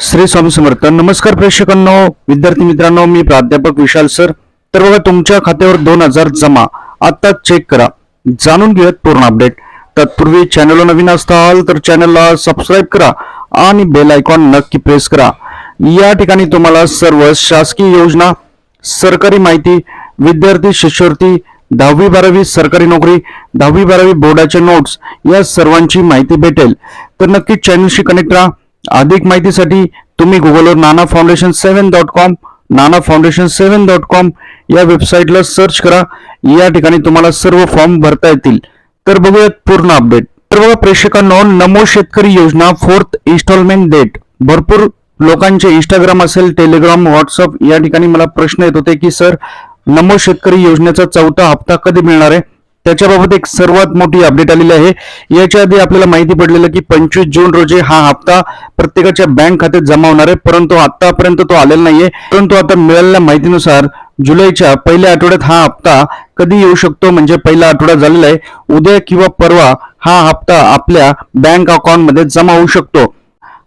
श्री स्वामी समर्थ. नमस्कार प्रेक्षकांनो विद्यार्थी मित्रांनो मी प्राध्यापक विशाल सर. तर बघा तुमच्या खात्यावर दोन हजार जमा. आता चेक करा. जाणून घेऊयात पूर्ण अपडेट तत्पूर्वी चॅनलला नवीन असताल तर चॅनलला सबस्क्राईब करा आणि बेल आयकॉन नक्की प्रेस करा. या ठिकाणी तुम्हाला सर्व शासकीय योजना सरकारी माहिती विद्यार्थी शिष्यवृत्ती दहावी बारावी सरकारी नोकरी दहावी बारावी बोर्डाचे नोट्स या सर्वांची माहिती भेटेल. तर नक्की चॅनलशी कनेक्ट राहा. अधिक माहितीसाठी तुम्ही गुगलवर Nana foundation seven dot com Nana foundation seven dot com या वेबसाईटला सर्च करा. या ठिकाणी तुम्हाला सर्व फॉर्म भरता येतील. तर बघूयात पूर्ण अपडेट तर बघा प्रेक्षकांनो नमो शेतकरी योजना फोर्थ इन्स्टॉलमेंट डेट भरपूर लोकांचे इंस्टाग्राम असेल टेलिग्राम व्हॉट्सअप या ठिकाणी मला प्रश्न येत होते की सर नमो शेतकरी योजनेचा चौथा हप्ता कधी मिळणार आहे? त्याच्याबाबत एक सर्वात मोठी अपडेट आलेली आहे. याच्या आधी आपल्याला माहिती पडलेलं की पंचवीस जून रोजी हा हप्ता प्रत्येकाच्या बँक खात्यात जमा होणार आहे. परंतु आतापर्यंत तो आलेला नाहीये. परंतु आता मिळालेल्या माहितीनुसार जुलैच्या पहिल्या आठवड्यात हा हप्ता कधी येऊ शकतो? म्हणजे पहिला आठवडा झालेला आहे. उद्या किंवा परवा हा हप्ता आपल्या बँक अकाउंटमध्ये जमा होऊ शकतो.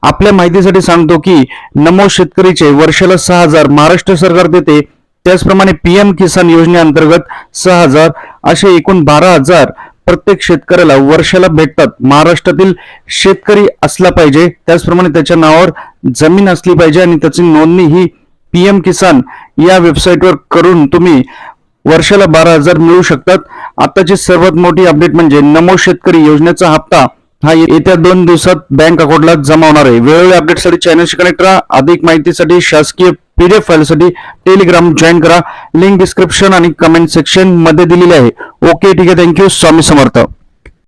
आपल्या माहितीसाठी सांगतो की नमो शेतकरीचे वर्षाला सहा हजार महाराष्ट्र सरकार देते. त्याचप्रमाणे पीएम किसान योजनेअंतर्गत सहा हजार असे एकूण बारा हजार प्रत्येक शेतकऱ्याला वर्षाला भेटतात. महाराष्ट्रातील शेतकरी असला पाहिजे त्याचप्रमाणे त्याच्या नावावर जमीन असली पाहिजे आणि त्याची नोंदणी ही पीएम किसान या वेबसाईटवर करून तुम्ही वर्षाला बारा हजार मिळू शकतात. आताची सर्वात मोठी अपडेट म्हणजे नमो शेतकरी योजनेचा हप्ता. हा येत्या दोन दिवसात बँक अकाउंटला जमा होणार आहे. वेळोवेळी अपडेटसाठी चॅनलशी कनेक्ट राहा अधिक माहितीसाठी शासकीय पीडीएफ फाईलसाठी टेलिग्राम जॉईन करा. लिंक डिस्क्रिप्शन आणि कमेंट सेक्शनमध्ये दिलेली आहे. ओके ठीक आहे. Thank you Swami Samarth.